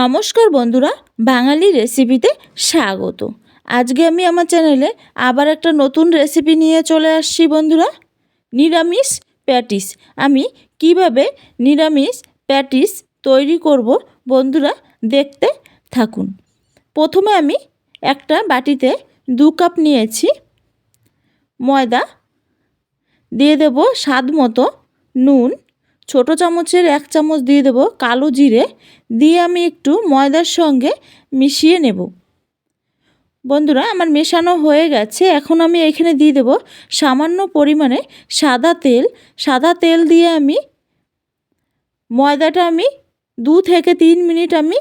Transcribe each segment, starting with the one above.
নমস্কার বন্ধুরা, বাঙালি রেসিপিতে স্বাগত। আজকে আমি আমার চ্যানেলে আবার একটা নতুন রেসিপি নিয়ে চলে আসছি বন্ধুরা, নিরামিষ প্যাটিস। আমি কীভাবে নিরামিষ প্যাটিস তৈরি করব বন্ধুরা, দেখতে থাকুন। প্রথমে আমি একটা বাটিতে দু কাপ নিয়েছি ময়দা, দিয়ে দেব স্বাদ মতো নুন ছোটো চামচের এক চামচ দিয়ে দেবো কালো জিরে। দিয়ে আমি একটু ময়দার সঙ্গে মিশিয়ে নেব। বন্ধুরা, আমার মেশানো হয়ে গেছে। এখন আমি এখানে দিয়ে দেবো সামান্য পরিমাণে সাদা তেল। সাদা তেল দিয়ে আমি ময়দাটা আমি দু থেকে তিন মিনিট আমি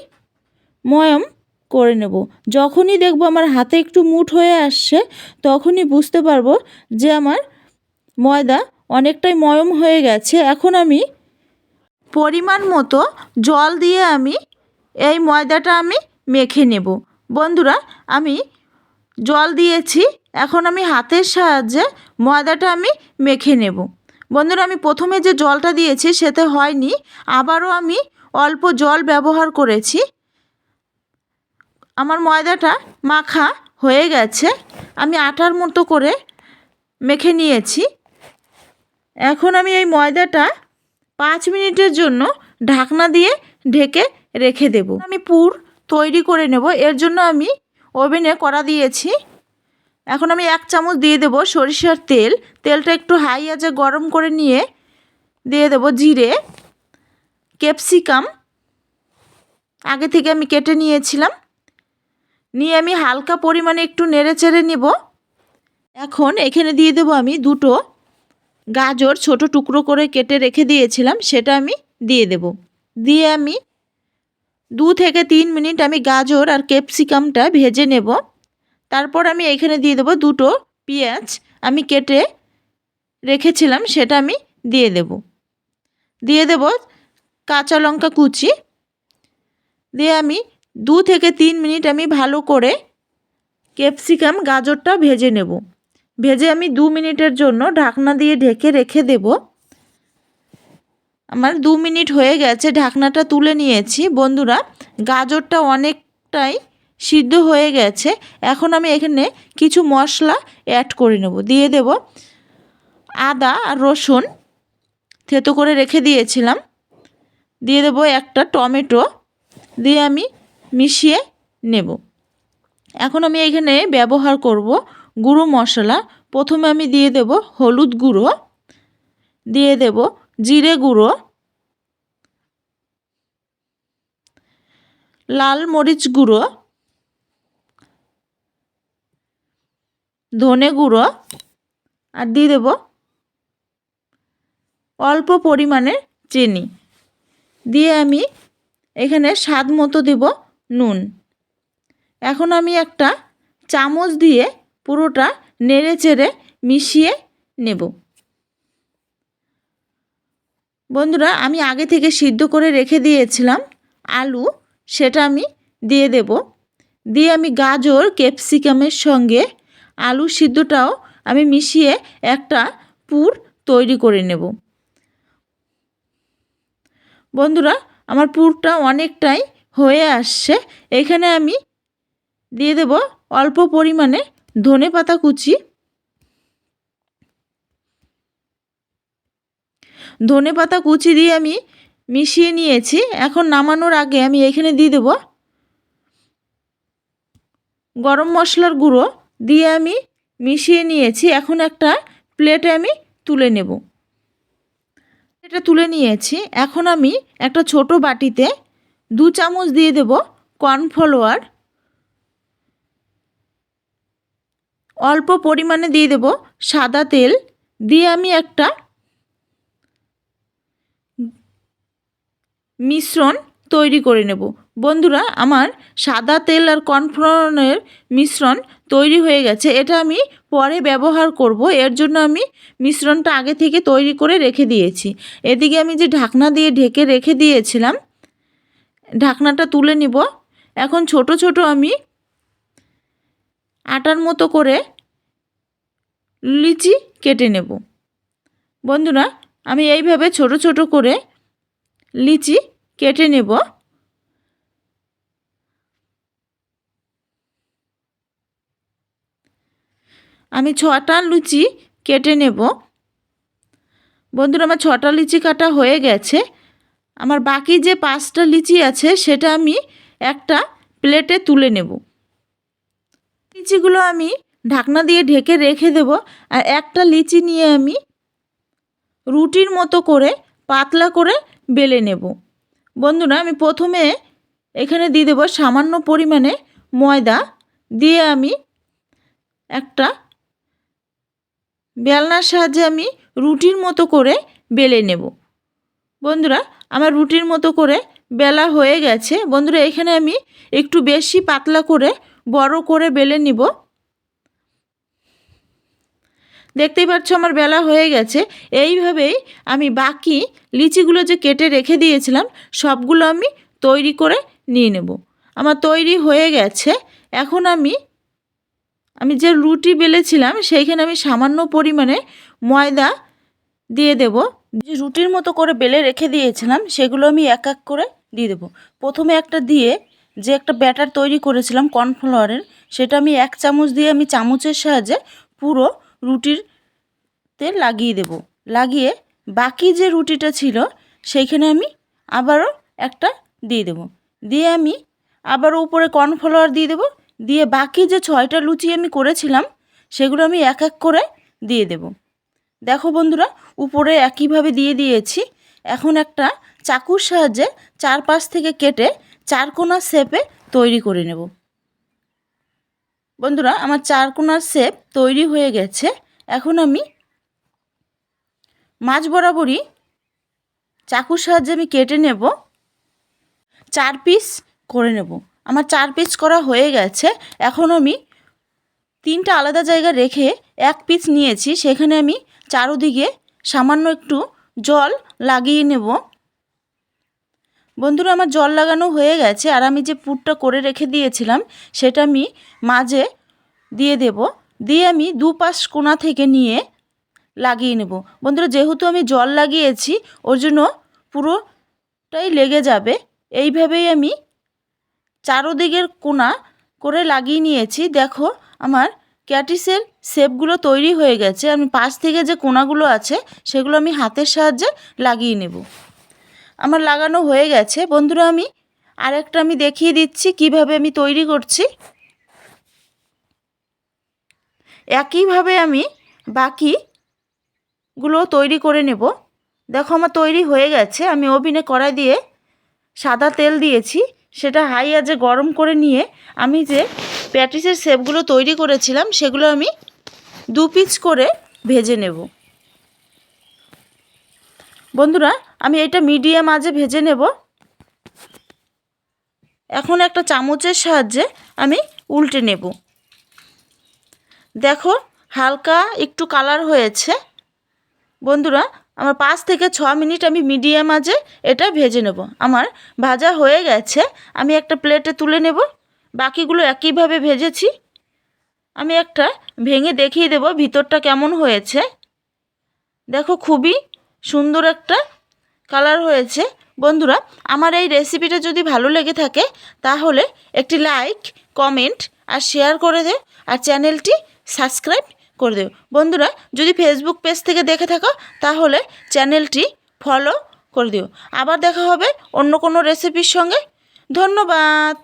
ময়ম করে নেব। যখনই দেখব আমার হাতে একটু মুঠ হয়ে আসছে, তখনই বুঝতে পারব যে আমার ময়দা অনেকটাই ময়ম হয়ে গেছে। এখন আমি পরিমাণ মতো জল দিয়ে আমি এই ময়দাটা আমি মেখে নেব। বন্ধুরা, আমি জল দিয়েছি, এখন আমি হাতের সাহায্যে ময়দাটা আমি মেখে নেব। বন্ধুরা, আমি প্রথমে যে জলটা দিয়েছি সেতে হয়নি, আবারও আমি অল্প জল ব্যবহার করেছি। আমার ময়দাটা মাখা হয়ে গেছে, আমি আটার মতো করে মেখে নিয়েছি। এখন আমি এই ময়দাটা পাঁচ মিনিটের জন্য ঢাকনা দিয়ে ঢেকে রেখে দেব। আমি পুর তৈরি করে নেব। এর জন্য আমি ওভেনে কড়া দিয়েছি। এখন আমি এক চামচ দিয়ে দেব সরিষার তেল। তেলটা একটু হাই আছে গরম করে নিয়ে দিয়ে দেব জিরে, ক্যাপসিকাম। আগে থেকে আমি কেটে নিয়েছিলাম। নিয়ে আমি হালকা পরিমাণে একটু নেড়ে চেড়ে নেব। এখন এখানে দিয়ে দেবো আমি দুটো গাজর ছোট টুকরো করে কেটে রেখে দিয়েছিলাম, সেটা আমি দিয়ে দেব। দিয়ে আমি দু থেকে তিন মিনিট আমি গাজর আর ক্যাপসিকামটা ভেজে নেব। তারপর আমি এখানে দিয়ে দেবো দুটো পেঁয়াজ আমি কেটে রেখেছিলাম, সেটা আমি দিয়ে দেব। দিয়ে দেব কাঁচা লঙ্কা কুচি। দিয়ে আমি দু থেকে তিন মিনিট আমি ভালো করে ক্যাপসিকাম গাজরটা ভেজে নেব। ভেজে আমি দু মিনিটের জন্য ঢাকনা দিয়ে ঢেকে রেখে দেব। আমার দু মিনিট হয়ে গেছে, ঢাকনাটা তুলে নিয়েছি। বন্ধুরা, গাজরটা অনেকটাই সিদ্ধ হয়ে গেছে। এখন আমি এখানে কিছু মশলা অ্যাড করে নেব। দিয়ে দেব আদা আর রসুন। থেতো করে রেখে দিয়েছিলাম। দিয়ে দেবো একটা টমেটো। দিয়ে আমি মিশিয়ে নেব। এখন আমি এখানে ব্যবহার করব গুঁড়ো মশলা। প্রথমে আমি দিয়ে দেব হলুদ গুঁড়ো। দিয়ে দেব জিরে গুঁড়ো। লাল মরিচ গুঁড়ো। ধনে গুঁড়ো। আর দিয়ে দেব অল্প পরিমাণে চিনি। দিয়ে আমি এখানে স্বাদ মতো দেব নুন। এখন আমি একটা চামচ দিয়ে পুরোটা নেড়ে চেড়ে মিশিয়ে নেব। বন্ধুরা, আমি আগে থেকে সিদ্ধ করে রেখে দিয়েছিলাম আলু, সেটা আমি দিয়ে দেব। দিয়ে আমি গাজর, ক্যাপসিকামের সঙ্গে আলু সিদ্ধটাও আমি মিশিয়ে একটা পুর তৈরি করে নেব। বন্ধুরা, আমার পুরটা অনেকটাই হয়ে আসছে। এখানে আমি দিয়ে দেব অল্প পরিমাণে ধনে পাতা কুচি, ধনে পাতা কুচি দিয়ে আমি মিশিয়ে নিয়েছি। এখন নামানোর আগে আমি এখানে দিয়ে দেব গরম মশলার গুঁড়ো দিয়ে আমি মিশিয়ে নিয়েছি। এখন একটা প্লেটে আমি তুলে নেব। এটা তুলে নিয়েছি। এখন আমি একটা ছোট বাটিতে দু চামচ দিয়ে দেব কর্নফ্লাওয়ার। অল্প পরিমাণে দিয়ে দেব সাদা তেল। দিয়ে আমি একটা মিশ্রণ তৈরি করে নেব। বন্ধুরা, আমার সাদা তেল আর কর্নফ্লাওয়ারের মিশ্রণ তৈরি হয়ে গেছে। এটা আমি পরে ব্যবহার করব। এর জন্য আমি মিশ্রণটা আগে থেকে তৈরি করে রেখে দিয়েছি। এদিকে আমি যে ঢাকনা দিয়ে ঢেকে রেখে দিয়েছিলাম, ঢাকনাটা তুলে নিব। এখন ছোট ছোট আমি আটার মতো করে লিচি কেটে নেব। বন্ধুরা, আমি এইভাবে ছোট ছোট করে লিচি কেটে নেব। আমি ছটা লুচি কেটে নেব। বন্ধুরা, আমার ছটা লিচি কাটা হয়ে গেছে। আমার বাকি যে পাঁচটা লিচি আছে, সেটা আমি একটা প্লেটে তুলে নেব। লিচিগুলো আমি ঢাকনা দিয়ে ঢেকে রেখে দেব আর একটা লিচি নিয়ে আমি রুটির মতো করে পাতলা করে বেলে নেব। বন্ধুরা, আমি প্রথমে এখানে দিয়ে দেবো সামান্য পরিমাণে ময়দা দিয়ে আমি একটা বেলনার সাহায্যে আমি রুটির মতো করে বেলে নেব। বন্ধুরা, আমার রুটির মতো করে বেলা হয়ে গেছে। বন্ধুরা, এখানে আমি একটু বেশি পাতলা করে বড় করে বেলে নিব। দেখতেই পাচ্ছ আমার বেলা হয়ে গেছে। এইভাবেই আমি বাকি লিচিগুলো যে কেটে রেখে দিয়েছিলাম, সবগুলো আমি তৈরি করে নিয়ে নেব। আমার তৈরি হয়ে গেছে। এখন আমি আমি যে রুটি বেলেছিলাম, সেইখানে আমি সামান্য পরিমাণে ময়দা দিয়ে দেব। যে রুটির মতো করে বেলে রেখে দিয়েছিলাম, সেগুলো আমি এক এক করে দিয়ে দেবো। প্রথমে একটা দিয়ে যে একটা ব্যাটার তৈরি করেছিলাম কর্নফ্লাওয়ারের, সেটা আমি এক চামচ দিয়ে আমি চামচের সাহায্যে পুরো রুটিরতে লাগিয়ে দেব। লাগিয়ে বাকি যে রুটিটা ছিল, সেইখানে আমি আবারও একটা দিয়ে দেব। দিয়ে আমি আবারও উপরে কর্নফ্লাওয়ার দিয়ে দেব। দিয়ে বাকি যে ছয়টা লুচি আমি করেছিলাম, সেগুলো আমি এক এক করে দিয়ে দেব। দেখো বন্ধুরা, উপরে একইভাবে দিয়ে দিয়েছি। এখন একটা চাকুর সাহায্যে চারপাশ থেকে কেটে চারকোনা শেপে তৈরি করে নেব। বন্ধুরা, আমার চারকোনার শেপ তৈরি হয়ে গেছে। এখন আমি মাছ বরাবরই চাকুর সাহায্যে আমি কেটে নেব। চার পিস করে নেব। আমার চার পিস করা হয়ে গেছে। এখন আমি তিনটা আলাদা জায়গা রেখে এক পিস নিয়েছি। সেখানে আমি চারোদিকে সামান্য একটু জল লাগিয়ে নেব। বন্ধুরা, আমার জল লাগানো হয়ে গেছে আর আমি যে পুরটা করে রেখে দিয়েছিলাম, সেটা আমি মাঝে দিয়ে দেব। দিয়ে আমি দু পাশ কোনা থেকে নিয়ে লাগিয়ে নেব। বন্ধুরা, যেহেতু আমি জল লাগিয়েছি, ওর জন্য পুরোটাই লেগে যাবে। এইভাবেই আমি চারোদিকের কোনা করে লাগিয়ে নিয়েছি। দেখো, আমার ক্যাটিসের শেপগুলো তৈরি হয়ে গেছে। আমি পাশ থেকে যে কোনাগুলো আছে, সেগুলো আমি হাতের সাহায্যে লাগিয়ে নেব। আমার লাগানো হয়ে গেছে। বন্ধুরা, আমি আরেকটা আমি দেখিয়ে দিচ্ছি কীভাবে আমি তৈরি করছি। একইভাবে আমি বাকিগুলো তৈরি করে নেব। দেখো, আমার তৈরি হয়ে গেছে। আমি ওভেনে কড়াই দিয়ে সাদা তেল দিয়েছি। সেটা হাই আজে গরম করে নিয়ে আমি যে প্যাটিসের শেপগুলো তৈরি করেছিলাম, সেগুলো আমি দু পিস করে ভেজে নেব। বন্ধুরা আমি এটা মিডিয়াম আজে ভেজে নেব। এখন একটা চামচের সাহায্যে আমি উল্টে নেব। দেখো, হালকা একটু কালার হয়েছে। বন্ধুরা, আমার পাঁচ থেকে ছ মিনিট আমি মিডিয়াম আজে এটা ভেজে নেব। আমার ভাজা হয়ে গেছে, আমি একটা প্লেটে তুলে নেব। বাকিগুলো একইভাবে ভেজেছি। আমি একটা ভেঙে দেখিয়ে দেব ভিতরটা কেমন হয়েছে। দেখো, খুবই সুন্দর একটা কালার হয়েছে। বন্ধুরা, আমার এই রেসিপিটা যদি ভালো লেগে থাকে, তাহলে একটি লাইক কমেন্ট আর শেয়ার করে দেও আর চ্যানেলটি সাবস্ক্রাইব করে দেও বন্ধুরা, যদি ফেসবুক পেজ থেকে দেখে থাকো, তাহলে চ্যানেলটি ফলো করে দিও। আবার দেখা হবে অন্য কোনো রেসিপির সঙ্গে। ধন্যবাদ!